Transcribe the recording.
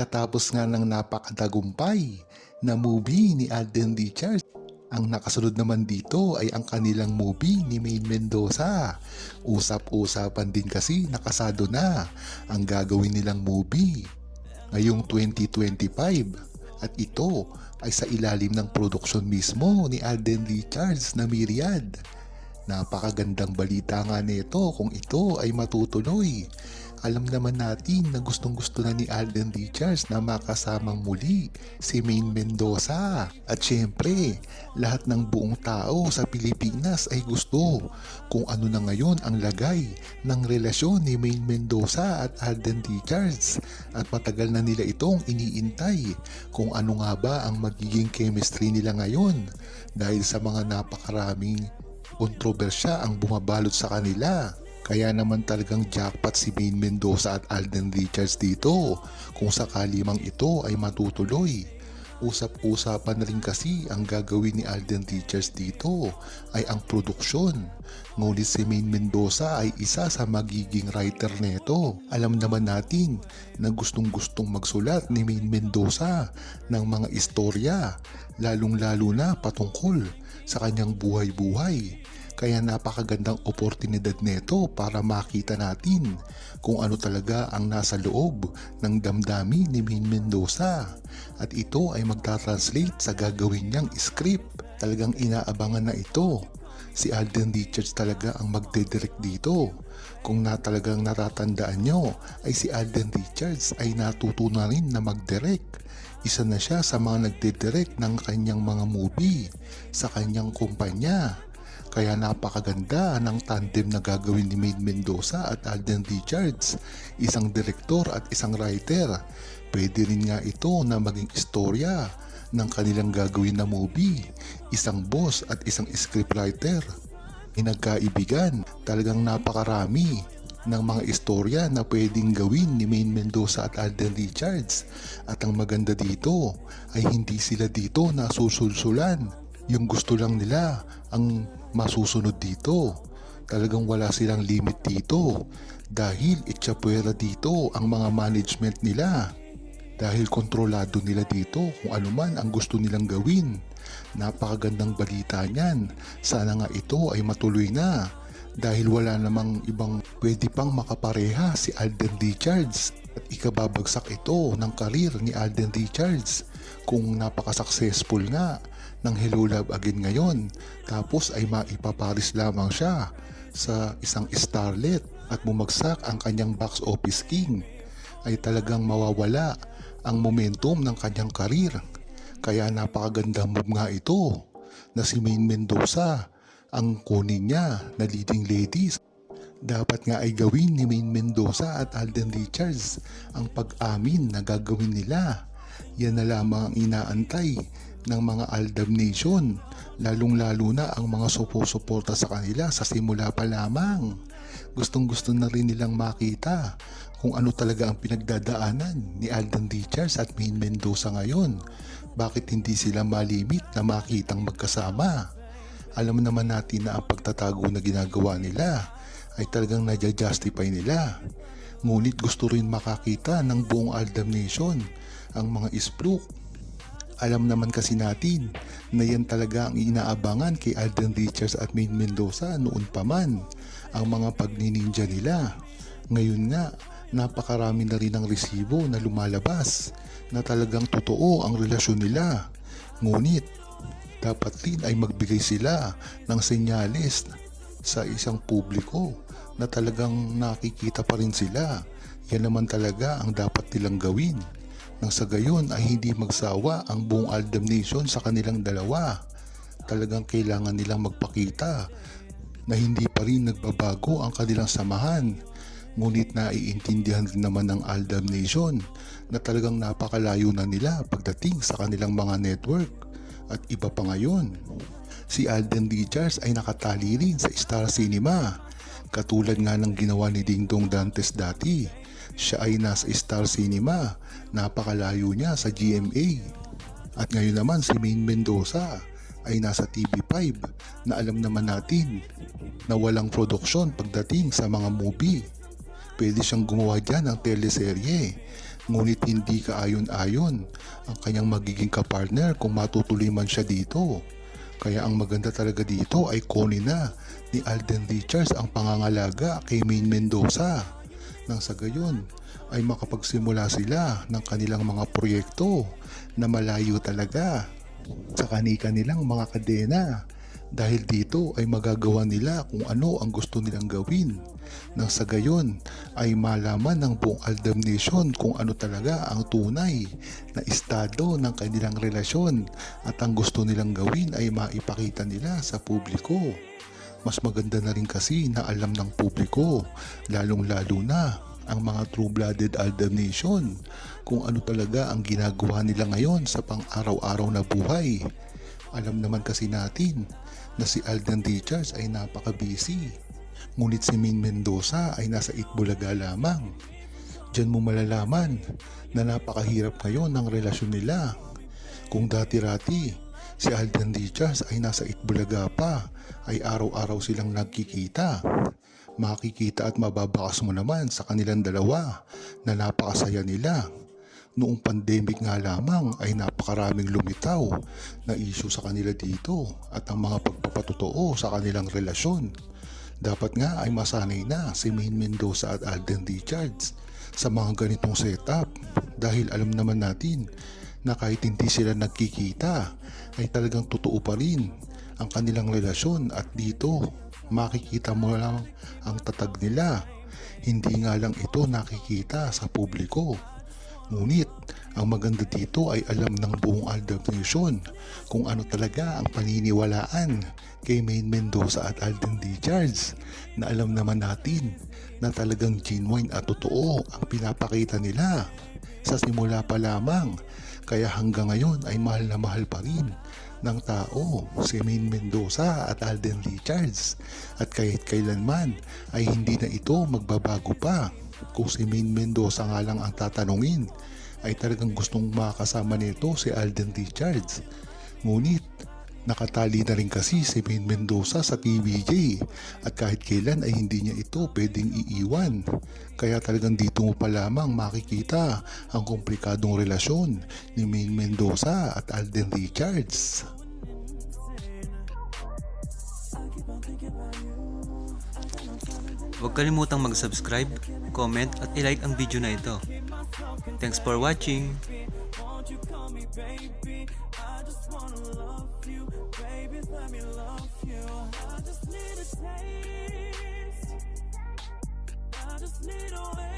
Pagkatapos nga ng napakadagumpay na movie ni Alden Richards, ang nakasunod naman dito ay ang kanilang movie ni Maine Mendoza. Usap-usapan din kasi nakasado na ang gagawin nilang movie ngayong 2025 at ito ay sa ilalim ng produksyon mismo ni Alden Richards na Myriad. Napakagandang balita nga nito kung ito ay matutuloy. Alam naman natin na gustong gusto na ni Alden Richards na makasamang muli si Maine Mendoza. At syempre, lahat ng buong tao sa Pilipinas ay gusto kung ano na ngayon ang lagay ng relasyon ni Maine Mendoza at Alden Richards. At matagal na nila itong iniintay kung ano nga ba ang magiging chemistry nila ngayon dahil sa mga napakaraming kontrobersya ang bumabalot sa kanila. Kaya naman talagang jackpot si Maine Mendoza at Alden Richards dito kung sakali mang ito ay matutuloy. Usap-usapan na rin kasi ang gagawin ni Alden Richards dito ay ang produksyon. Ngunit si Maine Mendoza ay isa sa magiging writer neto. Alam naman natin na gustong-gustong magsulat ni Maine Mendoza ng mga istorya, lalong-lalo na patungkol sa kanyang buhay-buhay. Kaya napakagandang oportunidad nito para makita natin kung ano talaga ang nasa loob ng damdami ni Min Mendoza. At ito ay magta-translate sa gagawin niyang script. Talagang inaabangan na ito. Si Alden Richards talaga ang magdedirect dito. Kung na talagang natatandaan nyo ay si Alden Richards ay natuto na rin na magdirect. Isa na siya sa mga nagdidirect ng kanyang mga movie sa kanyang kumpanya. Kaya napakaganda ng tandem na gagawin ni Maine Mendoza at Alden Richards, isang direktor at isang writer. Pwede rin nga ito na maging istorya ng kanilang gagawin na movie, isang boss at isang scriptwriter. Inagkaibigan, talagang napakarami ng mga istorya na pwedeng gawin ni Maine Mendoza at Alden Richards. At ang maganda dito ay hindi sila dito nasusulsulan. Yung gusto lang nila ang masusunod dito. Talagang wala silang limit dito dahil itsapwera dito ang mga management nila. Dahil kontrolado nila dito kung ano man ang gusto nilang gawin. Napakagandang balita niyan. Sana nga ito ay matuloy na dahil wala namang ibang pwede pang makapareha si Alden Richards at ikababagsak ito ng karir ni Alden Richards kung napaka-successful nga ng Hello Love Again ngayon tapos ay maipaparis lamang siya sa isang starlet at bumagsak ang kanyang box office king ay talagang mawawala ang momentum ng kanyang karir kaya napakagandang move nga ito na si Maine Mendoza ang kunin niya na leading ladies. Dapat nga ay gawin ni Maine Mendoza at Alden Richards ang pag-amin na gagawin nila. Yan na lamang ang inaantay ng mga Aldab Nation, lalong-lalo na ang mga supo-suporta sa kanila sa simula pa lamang. Gustong-gusto na rin nilang makita kung ano talaga ang pinagdadaanan ni Alden Richards at Maine Mendoza ngayon. Bakit hindi sila malimit na makitang magkasama? Alam naman natin na ang pagtatago na ginagawa nila ay talagang nadya-justify nila. Ngunit gusto rin makakita ng buong Aldam Nation ang mga ispluk. Alam naman kasi natin na yan talaga ang inaabangan kay Alden Richards at Maine Mendoza noon pa man ang mga pagnininja nila. Ngayon nga, napakarami na rin ang resibo na lumalabas na talagang totoo ang relasyon nila. Ngunit dapat din ay magbigay sila ng senyales sa isang publiko na talagang nakikita pa rin sila. Yan naman talaga ang dapat nilang gawin. Nang sa gayon ay hindi magsawa ang buong Aldam Nation sa kanilang dalawa. Talagang kailangan nilang magpakita na hindi pa rin nagbabago ang kanilang samahan. Ngunit naiintindihan rin naman ng Aldam Nation na talagang napakalayo na nila pagdating sa kanilang mga network at iba pa ngayon. Si Alden Richards ay nakatali rin sa Star Cinema. Katulad nga ng ginawa ni Ding Dong Dantes dati. Siya ay nasa Star Cinema. Napakalayo niya sa GMA. At ngayon naman si Maine Mendoza ay nasa TV5 na alam naman natin na walang produksyon pagdating sa mga movie. Pwede siyang gumawa dyan ng teleserye Ngunit hindi kaayon-ayon ang kanyang magiging kapartner kung matutuloy man siya dito. Kaya ang maganda talaga dito ay kunin na ni Alden Richards ang pangangalaga kay Main Mendoza. Nang sa gayon ay makapagsimula sila ng kanilang mga proyekto na malayo talaga sa kani-kanilang mga kadena. Dahil dito ay magagawa nila kung ano ang gusto nilang gawin. Nang sa gayon ay malaman ng buong Aldam Nation kung ano talaga ang tunay na estado ng kanilang relasyon at ang gusto nilang gawin ay maipakita nila sa publiko. Mas maganda na rin kasi na alam ng publiko, lalong-lalo na ang mga true-blooded Aldam Nation kung ano talaga ang ginagawa nila ngayon sa pang-araw-araw na buhay. Alam naman kasi natin na si Alden Richards ay napaka-busy. Ngunit si Min Mendoza ay nasa Itbulaga lamang. Diyan mo malalaman na napakahirap ngayon ng relasyon nila. Kung dati-rati si Alden Richards ay nasa Itbulaga pa, ay araw-araw silang nagkikita. Makikita at mababakas mo naman sa kanilang dalawa na napakasaya nila. Noong pandemic nga lamang ay napakaraming lumitaw na issue sa kanila dito at ang mga pagpapatotoo sa kanilang relasyon. Dapat nga ay masanay na si Main Mendoza at Alden Richards sa mga ganitong setup dahil alam naman natin na kahit hindi sila nagkikita ay talagang totoo pa rin ang kanilang relasyon at dito makikita mo lang ang tatag nila. Hindi nga lang ito nakikita sa publiko. Ngunit, ang maganda dito ay alam ng buong Aldab Nation kung ano talaga ang paniniwalaan kay Main Mendoza at Alden Richards na alam naman natin na talagang genuine at totoo ang pinapakita nila sa simula pa lamang kaya hanggang ngayon ay mahal na mahal pa rin ng tao si Main Mendoza at Alden Richards. At kahit kailanman ay hindi na ito magbabago pa. Kung si Main Mendoza nga lang ang tatanungin ay talagang gustong makasama nito si Alden Richards. Ngunit nakatali na rin kasi si Main Mendoza sa TVJ at kahit kailan ay hindi niya ito pwedeng iiwan kaya talagang dito mo pa lamang makikita ang komplikadong relasyon ni Main Mendoza at Alden Richards. Huwag kalimutang mag-subscribe, comment at ilike ang video na ito. Thanks for watching! just wanna love you. Baby, let me love you. I just need a taste. I just need a way